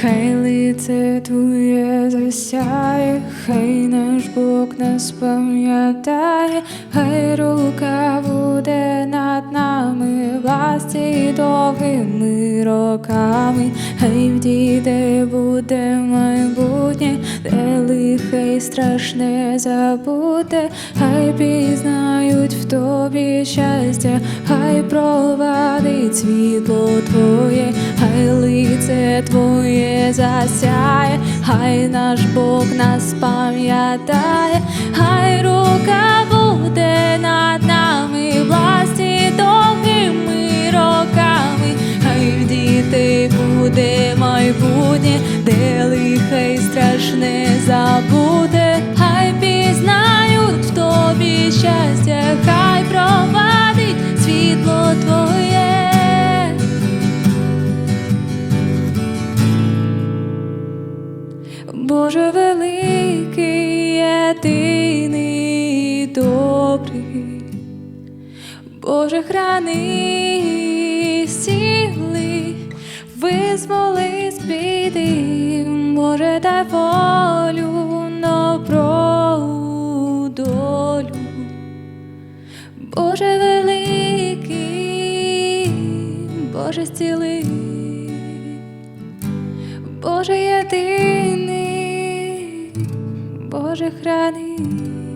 хай лице твоє засяє, хай наш Бог нас пам'ятає, хай рука буде над нами, власті довгими роками, хай в діде буде майбутнє, де лихе й страшне забуде, хай пізнають в тобі щастя, хай провадить світло твоє, хай лице твоє засяє, хай наш Бог нас пам'ятає, хай рука буде над Боже великий, єдиний, добрий, Боже храни, сіли, визволи з біди, Боже дай волю, добру долю. Боже великий, Боже зціли, Боже єдиний, Боже храни.